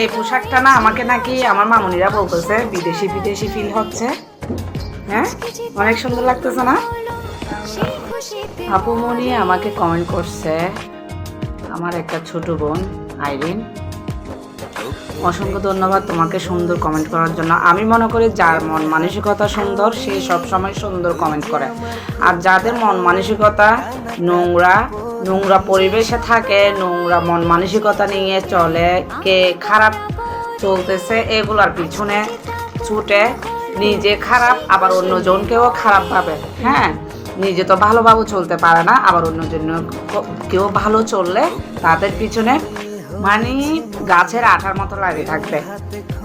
এই পোশাকটা না আমাকে নাকি আমার মামুনিরা বলতেছে, বিদেশি বিদেশি ফিল হচ্ছে। হ্যাঁ? অনেক সুন্দর লাগতেছে না? আপুমনি আমাকে কমেন্ট করছে, আমার একটা ছোট বোন, আইরিন। অসংখ্য ধন্যবাদ তোমাকে সুন্দর কমেন্ট করার জন্য। আমি মনে করি যার মন মানসিকতা সুন্দর, সে সবসময় সুন্দর কমেন্ট করে। আর যাদের মন মানসিকতা নোংরা নোংরা পরিবেশে থাকে, নোংরা মন মানসিকতা নিয়ে চলে, কে খারাপ চলতেছে, এগুলার পিছনে ছুটে নিজে খারাপ, আবার অন্যজনকেও খারাপ ভাবে। হ্যাঁ নিজে তো ভালোভাবে চলতে পারে না, আবার অন্যজন কেউ ভালো চললে তাদের পিছনে মানে গাছের আঠার মতো লাগে থাকবে।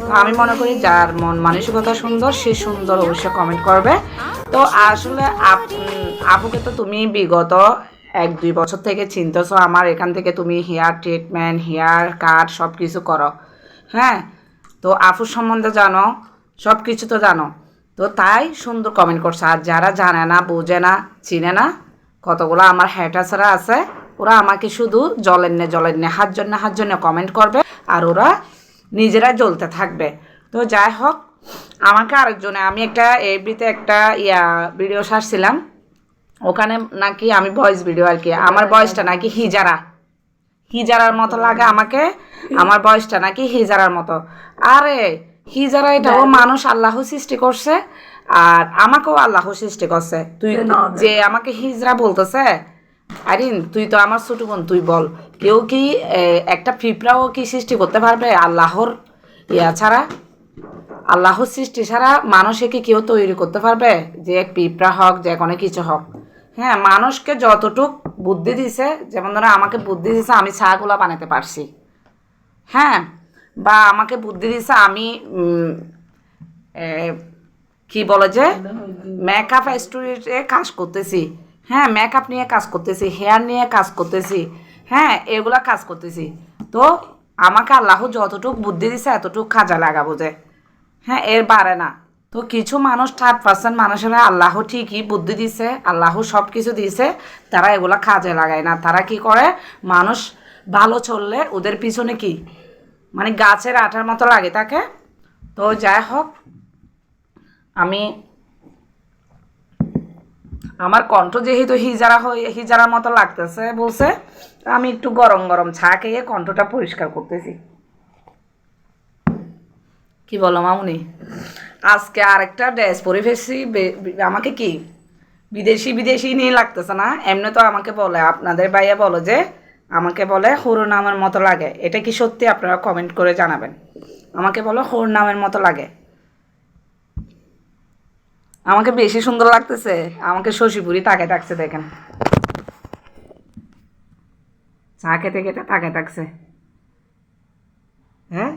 আমি মনে করি যার মন মানসিকতা সুন্দর, সে সুন্দর অবশ্যই কমেন্ট করবে। তো আসলে আপ- আপুকে তো তুমি বিগত এক, দুই বছর থেকে চিনতেছো আমার এখান থেকে তুমি হেয়ার ট্রিটমেন্ট হেয়ার কাট সব কিছু করো। হ্যাঁ? তো আপুর সম্বন্ধে জানো সব কিছু তো জানো। তো তাই সুন্দর কমেন্ট করছে। আর যারা জানে না, বোঝে না, চিনে না, কতগুলো আমার হ্যাটাসারা আছে, ওরা আমাকে শুধু জলের নে জলের নে, হাত জন্য হাত জন্য কমেন্ট করবে আর ওরা নিজেরা জ্বলতে থাকবে। তো যাই হোক, আমাকে আরেকজনে, আমি একটা এফবিতে একটা ইয়া ভিডিও সারছিলাম ওখানে নাকি আমি ভয়েস ভিডিও আর কি আমার বয়সটা নাকি হিজারা। হিজারার মতো লাগে আমাকে আমার বয়সটা নাকি হিজারার মতো। আরে হিজারা এটা ও মানুষ আল্লাহ সৃষ্টি করছে আর আমাকেও আল্লাহ সৃষ্টি করছে। তুই যে আমাকে হিজরা বলতেছে আরিন তুই তো আমার ছোট বোন তুই বল কেউ কি একটা পিঁপড়াও কি সৃষ্টি করতে পারবে আল্লাহর ইয়া ছাড়া? আল্লাহর সৃষ্টি ছাড়া মানুষে কি কেউ তৈরি করতে পারবে? যে পিঁপড়া হোক যে কোনো কিছু হোক। হ্যাঁ মানুষকে যতটুক বুদ্ধি দিছে, যেমন ধরো আমাকে বুদ্ধি দিছে আমি ছাগুলা বানাতে পারছি। হ্যাঁ বা আমাকে বুদ্ধি দিছে আমি কি বলে যে মেকআপ স্টোরিতে কাজ করতেছি। হ্যাঁ মেকআপ নিয়ে কাজ করতেছি হেয়ার নিয়ে কাজ করতেছি। হ্যাঁ এগুলা কাজ করতেছি। তো আমাকে আল্লাহ যতটুক বুদ্ধি দিছে, এতটুক কাজে লাগাবো যে। হ্যাঁ এর বাড়ে না। তো কিছু মানুষ থার্ড পার্সেন্ট মানুষেরা আল্লাহ ঠিকই বুদ্ধি দিছে, আল্লাহ সব কিছু দিছে, তারা এগুলা কাজে লাগায় না। তারা কি করে? মানুষ ভালো চললে ওদের পিছনে কি? মানে গাছের আঠার মতো লাগে তাকে? তো যাই হোক, আমি আমার কণ্ঠ যেহেতু হিজারা হয়ে, হিজারার মতো লাগতেছে বলছে, আমি একটু গরম গরম চা খেয়ে কণ্ঠটা পরিষ্কার করতেছি। কি বলো মামুনি? আজকে আরেকটা ড্রেস পরে ফেলছি আমাকে কি? বিদেশি বিদেশি নিয়ে লাগতেছে না? এমনি তো আমাকে বলে, আপনাদের ভাইয়া বলো যে, আমাকে বলে, হরু নামের মতো লাগে। এটা কি সত্যি? আপনারা কমেন্ট করে জানাবেন। আমাকে বলো, হরু নামের মতো লাগে। আমাকে বেশি সুন্দর লাগতেছে। আমাকে শশীপুরি তাকে থাকছে দেখেন। চা খেতে খেতে তাকে থাকছে হ্যাঁ?